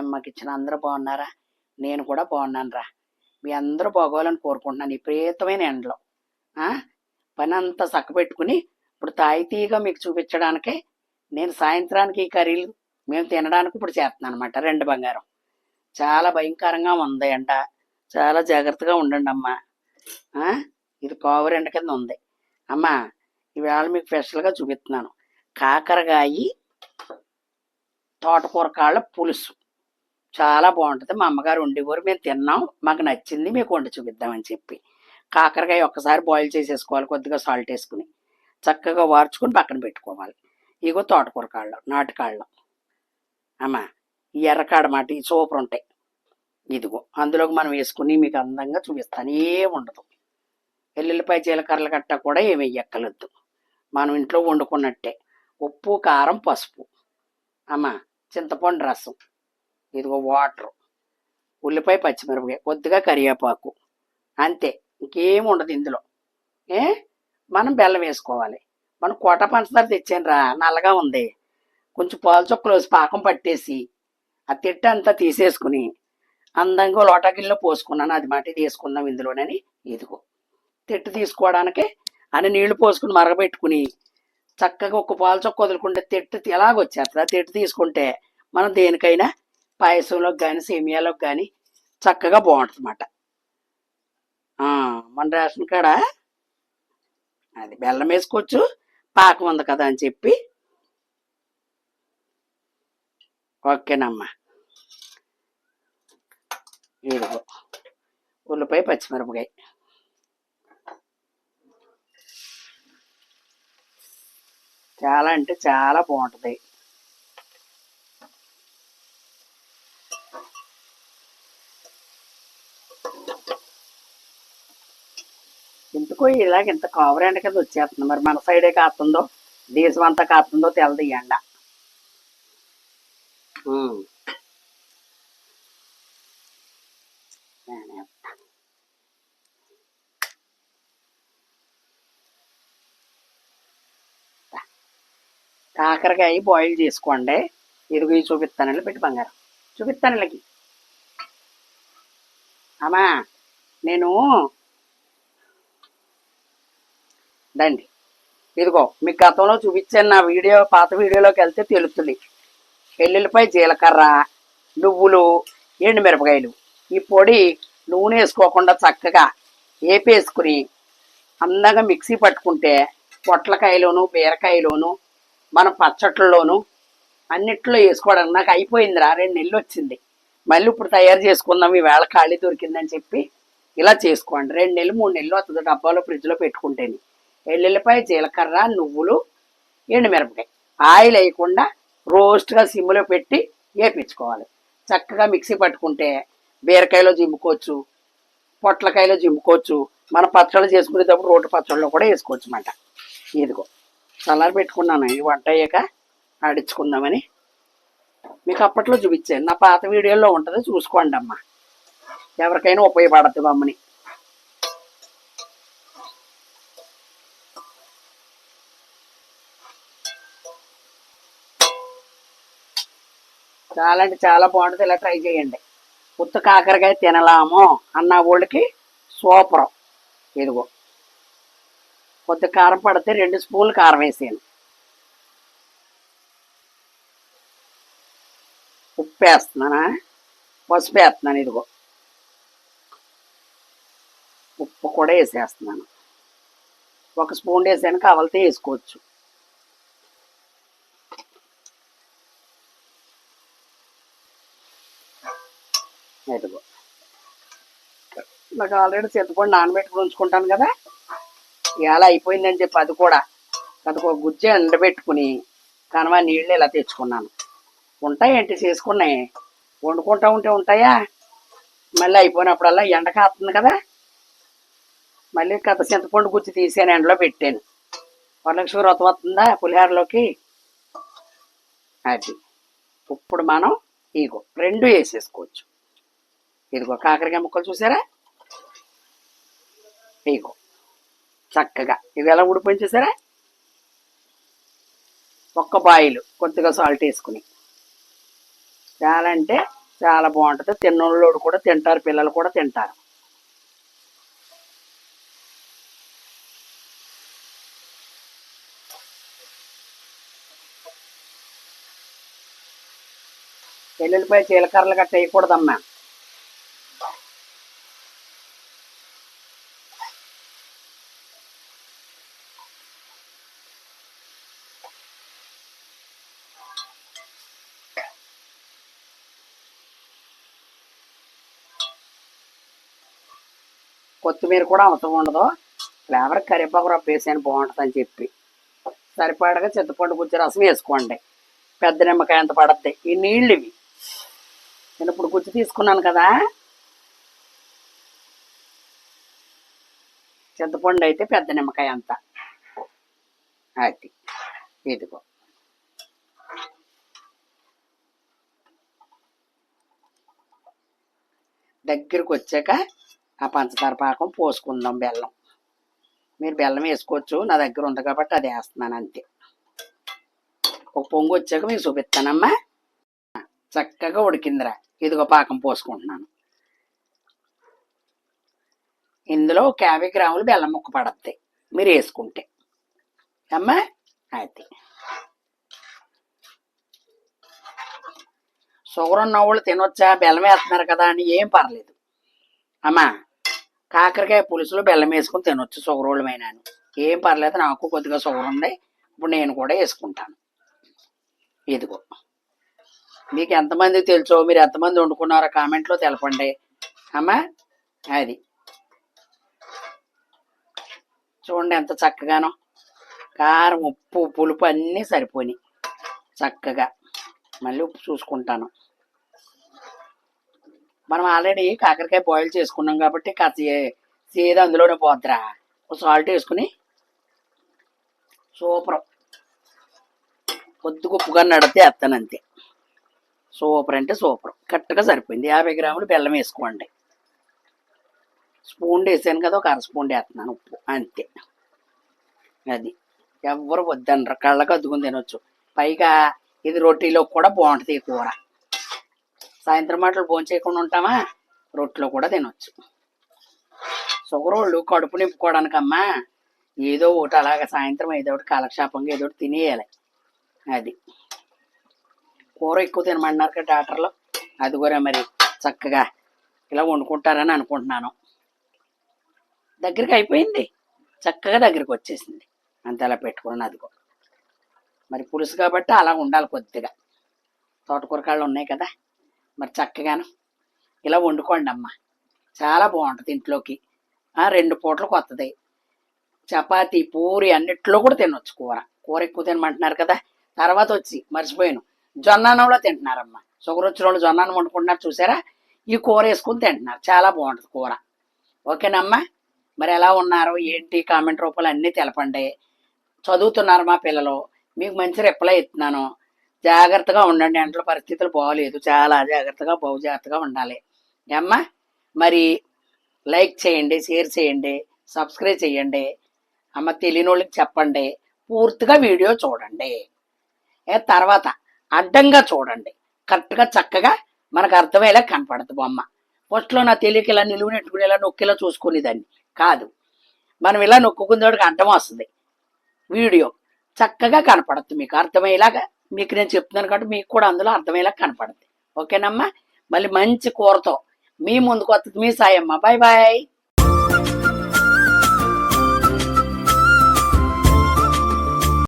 Time మాకు ఇచ్చిన అందరూ బాగున్నారా? నేను కూడా బాగున్నాను రా మీ అందరూ బాగోవాలని కోరుకుంటున్నాను. విపరీతమైన ఎండలో. ఆ? పని అంతా చక్కబెట్టుకుని ఇప్పుడు తాయితీగా మీకు చూపించడానికి నేను సాయంత్రానికి ఈ కర్రీలు మేము తినడానికి ఇప్పుడు చేస్తున్నాను అనమాట రెండు బంగారం. చాలా భయంకరంగా ఉంది ఎండ. చాలా జాగ్రత్తగా ఉండండి అమ్మా. ఇది కోవరి ఎండ కింద ఉంది. అమ్మా ఈవేళ మీకు స్పెషల్గా చూపిస్తున్నాను. కాకరకాయి తోటకూర కాళ్ళ పులుసు. చాలా బాగుంటుంది. మా అమ్మగారు వండేవారు మేము తిన్నాం. మాకు నచ్చింది మీకు వండి చూపిద్దామని చెప్పి. కాకరకాయ ఒక్కసారి బాయిల్ చేసేసుకోవాలి కొద్దిగా సాల్ట్ వేసుకుని. చక్కగా వార్చుకుని పక్కన పెట్టుకోవాలి. ఇగో తోటకూర కాళ్ళు నాటుకాళ్ళు అమ్మా ఈ ఎర్రకాడ మాట ఈ సూపర్ ఉంటాయి. ఇదిగో అందులోకి మనం వేసుకుని మీకు అందంగా చూపిస్తాను. ఏం ఉండదు. ఎల్లుల్లిపాయ జీలకర్రలు గట్ట కూడా ఏమి ఎక్కలొద్దు మనం ఇంట్లో వండుకున్నట్టే. ఉప్పు కారం పసుపు. అమ్మా చింతపండు రసం. ఇదిగో వాటర్ ఉల్లిపాయ పచ్చిమిరపకాయ కొద్దిగా కరివేపాకు అంతే. ఇంకేం ఉండదు ఇందులో. ఏ? మనం బెల్లం వేసుకోవాలి. మనం కోట పంచదార తెచ్చాను రా నల్లగా ఉంది. కొంచెం పాలు చుక్కలు వేసి పాకం పట్టేసి ఆ తిట్ట అంతా తీసేసుకుని అందంగా లోటాకిల్లో పోసుకున్నాను. అది మాట తీసుకుందాం ఇందులోనని ఇదిగో. తిట్టు తీసుకోవడానికి అని నీళ్ళు పోసుకుని మరగబెట్టుకుని చక్కగా ఒక పాలు చొక్క వదులుకుంటే తిట్టు ఎలాగొచ్చేస్తుంది ఆ తిట్టు తీసుకుంటే మనం దేనికైనా పాయసంలోకి కానీ సేమియాలోకి కానీ చక్కగా బాగుంటుంది అన్నమాట మన రేషన్ కాడ అది బెల్లం వేసుకోవచ్చు పాకం ఉంది కదా అని చెప్పి. ఓకేనమ్మా. ఇదిగో ఉల్లిపాయ పచ్చిమిరపకాయ. చాలా అంటే చాలా బాగుంటుంది. ఎందుకో ఇలాగ ఇంత కవర్ ఎండ కింద వచ్చేస్తుంది. మరి మన సైడే కాస్తుందో దేశం అంతా కాస్తుందో తెలదు ఎండ. కాకరకాయ బాయిల్ చేసుకోండి. ఇదిగో చూపిస్తానండి పెట్టి బంగారం. చూపిస్తాను అమ్మా నేను దండి ఇదిగో మీకు గతంలో చూపించాను నా వీడియో పాత వీడియోలోకి వెళ్తే తెలుస్తుంది. ఎల్లుల్లిపై జీలకర్ర నువ్వులు ఎండుమిరపకాయలు. ఈ పొడి నూనె వేసుకోకుండా చక్కగా ఏపేసుకుని అందంగా మిక్సీ పట్టుకుంటే పొట్లకాయలోను బీరకాయలోను మన పచ్చట్లలోను అన్నిట్లో వేసుకోవడానికి నాకు అయిపోయిందిరా రెండు నెలలు వచ్చింది. మళ్ళీ ఇప్పుడు తయారు చేసుకుందాం ఈ వేళ ఖాళీ దొరికిందని చెప్పి ఇలా చేసుకోండి. రెండు నెలలు మూడు నెలలు వస్తుంది డబ్బాలో ఫ్రిడ్జ్లో పెట్టుకుంటేనే. ఎల్లుల్లిపాయ జీలకర్ర నువ్వులు ఎండుమిరపకాయ. ఆయిల్ వేయకుండా రోస్ట్గా సిమ్లో పెట్టి వేపించుకోవాలి. చక్కగా మిక్సీ పట్టుకుంటే బీరకాయలో జిమ్ముకోవచ్చు పొట్లకాయలో జిమ్ముకోవచ్చు మన పచ్చళ్ళు చేసుకునేటప్పుడు రోడ్డు పచ్చళ్ళు కూడా వేసుకోవచ్చు అన్నమాట. ఇదిగో చల్లారి పెట్టుకున్నాను. ఈ వంట అయ్యాక ఆడించుకుందామని మీకు అప్పట్లో చూపించాను. నా పాత వీడియోలో ఉంటుంది చూసుకోండి అమ్మా ఎవరికైనా ఉపయోగపడద్దు మమ్మని చాలా అంటే చాలా బాగుంటుంది. ఇలా ట్రై చేయండి. ఉత్త కాకరకాయ తినలాము అన్న వాళ్ళకి సూపరం. ఇదిగో. కొద్ది కారం పడితే రెండు స్పూన్లు కారం వేసాను ఉప్పు వేస్తున్నానా? పసుపు వేస్తున్నాను ఇదిగో. ఉప్పు కూడా వేసేస్తున్నాను. ఒక స్పూన్ వేసాను కావాలితే వేసుకోవచ్చు. ఇదిగో నాకు ఆల్రెడీ చింతపండు నానబెట్టుకుని ఉంచుకుంటాను కదా. ఇలా అయిపోయిందని చెప్పి అది కూడా. అది ఒక గుజ్జ ఎండబెట్టుకుని కనవా నీళ్ళు ఇలా తెచ్చుకున్నాను. ఉంటాయేంటి చేసుకున్నాయి? వండుకుంటా ఉంటే ఉంటాయా? మళ్ళీ అయిపోయినప్పుడల్లా ఎండ కాస్తుంది కదా. మళ్ళీ కథ చింతపండు గుజ్జు తీసాను ఎండలో పెట్టాను. వరలక్ష్మి వ్రతం వస్తుందా పులిహోరలోకి? అది. ఇప్పుడు మనం ఇగో రెండు వేసేసుకోవచ్చు. ఇదిగో కాకరకాయ ముక్కలు చూసారా? ఇగో చక్కగా. ఇవి ఎలా ఉడిపోయి చూసారా? ఒక్క బాయిలు కొద్దిగా సాల్ట్ వేసుకుని. చాలా అంటే చాలా బాగుంటుంది. తిన్నోళ్ళు కూడా తింటారు పిల్లలు కూడా తింటారు. వెల్లుల్లిపాయ చీలకర్రలు గట్ట వేయకూడదమ్మా. కొత్తిమీర కూడా అవసరం ఉండదు. ఫ్లేవర్ కరివేపాకు రవ్వ వేసాను బాగుంటుంది అని చెప్పి. సరిపడగా చింతపండు గుజ్జు రసం వేసుకోండి. పెద్ద నిమ్మకాయ ఎంత పడద్ది. ఈ నీళ్ళు ఇవి నేను ఇప్పుడు గుజ్జు తీసుకున్నాను కదా. చింతపండు అయితే పెద్ద నిమ్మకాయ అంత. అది ఇదిగో దగ్గరికి వచ్చాక ఆ పంచదార పాకం పోసుకుందాం బెల్లం. మీరు బెల్లం వేసుకోవచ్చు నా దగ్గర ఉంది కాబట్టి అది వేస్తున్నాను అంతే. ఒక పొంగు వచ్చాక మీకు చూపిస్తానమ్మా. చక్కగా ఉడికిందిరా. ఇదిగో పాకం పోసుకుంటున్నాను. ఇందులో ఒక యాభై గ్రాములు బెల్లం ముక్క పడద్ది మీరు వేసుకుంటే. అమ్మా అది షుగర్ ఉన్న వాళ్ళు తినొచ్చా బెల్లం వేస్తున్నారు కదా అని ఏం పర్లేదు అమ్మా కాకరకాయ పులుసులో బెల్లం వేసుకుని తినొచ్చు షుగర్ ఏం పర్లేదు నాకు కొద్దిగా షుగర్ ఉంది ఇప్పుడు నేను కూడా వేసుకుంటాను ఇదిగో మీకు ఎంతమంది తెలుసో మీరు ఎంతమంది వండుకున్నారో కామెంట్లో తెలపండి అమ్మా అది చూడండి ఎంత చక్కగానో కారం ఉప్పు పులుపు అన్నీ సరిపోయినాయి. చక్కగా. మళ్ళీ ఉప్పు చూసుకుంటాను. మనం ఆల్రెడీ కాకరకాయ బాయిల్ చేసుకున్నాం కాబట్టి కాస్త సీదా అందులోనే పోద్దిరా. ఒక సాల్ట్ వేసుకుని సూపర్. కొద్దిగా ఉప్పుగా నడితే వేస్తాను అంతే. సూపర్ అంటే సూపర్. కరెక్ట్గా సరిపోయింది. యాభై గ్రాములు బెల్లం వేసుకోండి. స్పూన్ వేసాను కదా ఒక అర స్పూన్ వేస్తున్నాను ఉప్పు. అంతే. అది. ఎవ్వరు వద్దనరు. కళ్ళకు అద్దుకుని తినొచ్చు. పైగా ఇది రొట్టెలో కూడా బాగుంటుంది ఈ కూర. సాయంత్రం మాటలు భోంచేయకుండా ఉంటామా? రొట్టెలో కూడా తినొచ్చు. షుగరోళ్ళు కడుపు నింపుకోవడానికమ్మా ఏదో ఒకటి అలాగ సాయంత్రం ఏదో ఒకటి కాలక్షేపంగా ఏదో ఒకటి తినేయాలి. అది. కూర ఎక్కువ తినమన్నారు కదా డాక్టర్లు. అది కూడా మరి చక్కగా ఇలా వండుకుంటారని అనుకుంటున్నాను. దగ్గరికి అయిపోయింది. చక్కగా దగ్గరికి వచ్చేసింది. అంత అలా పెట్టుకున్నాను అదిగో. మరి పులుసు కాబట్టి అలా ఉండాలి కొద్దిగా. తోటకూర కాళ్ళు ఉన్నాయి కదా. మరి చక్కగాను ఇలా వండుకోండి అమ్మ. చాలా బాగుంటుంది ఇంట్లోకి. రెండు పూటలకు వస్తుంది చపాతి పూరి అన్నిట్లో కూడా తినొచ్చు కూర. కూర ఎక్కువ తినమంటున్నారు కదా. తర్వాత వచ్చి మర్చిపోయాను. జొన్నానంలో తింటున్నారమ్మా. షుగర్ వచ్చిన వాళ్ళు జొన్నానం వండుకుంటున్నారు చూసారా? ఈ కూర వేసుకుని తింటున్నారు. చాలా బాగుంటుంది కూర. ఓకేనమ్మా? మరి ఎలా ఉన్నారు? ఏంటి? కామెంట్ రూపాయలు అన్నీ తెలపండి. చదువుతున్నారు మా పిల్లలు. మీకు మంచి రిప్లై ఇస్తున్నాను. జాగ్రత్తగా ఉండండి. అంట్లో పరిస్థితులు బాగోలేదు చాలా జాగ్రత్తగా బహు జాగ్రత్తగా ఉండాలి. ఏమ్మా? మరి లైక్ చేయండి షేర్ చేయండి సబ్స్క్రైబ్ చేయండి. అమ్మ తెలియని వాళ్ళకి చెప్పండి. పూర్తిగా వీడియో చూడండి. ఏ తర్వాత అడ్డంగా చూడండి. కరెక్ట్గా చక్కగా మనకు అర్థమయ్యేలా కనపడదు బొమ్మ. ఫస్ట్లో నా తెలియక ఇలా నిలువునెట్టుకుని ఇలా నొక్కిలా చూసుకునేదాన్ని. కాదు. మనం ఇలా నొక్కుకునేవాడికి అడ్డం వస్తుంది. వీడియో చక్కగా కనపడద్దు మీకు అర్థమయ్యేలాగా మీకు నేను చెప్తున్నాను కాబట్టి మీకు కూడా అందులో అర్థమయ్యేలా కనపడుతుంది ఓకేనమ్మా? మళ్ళీ మంచి కూరతో మీ ముందుకు వస్తుంది మీ సాయమ్మ. Bye bye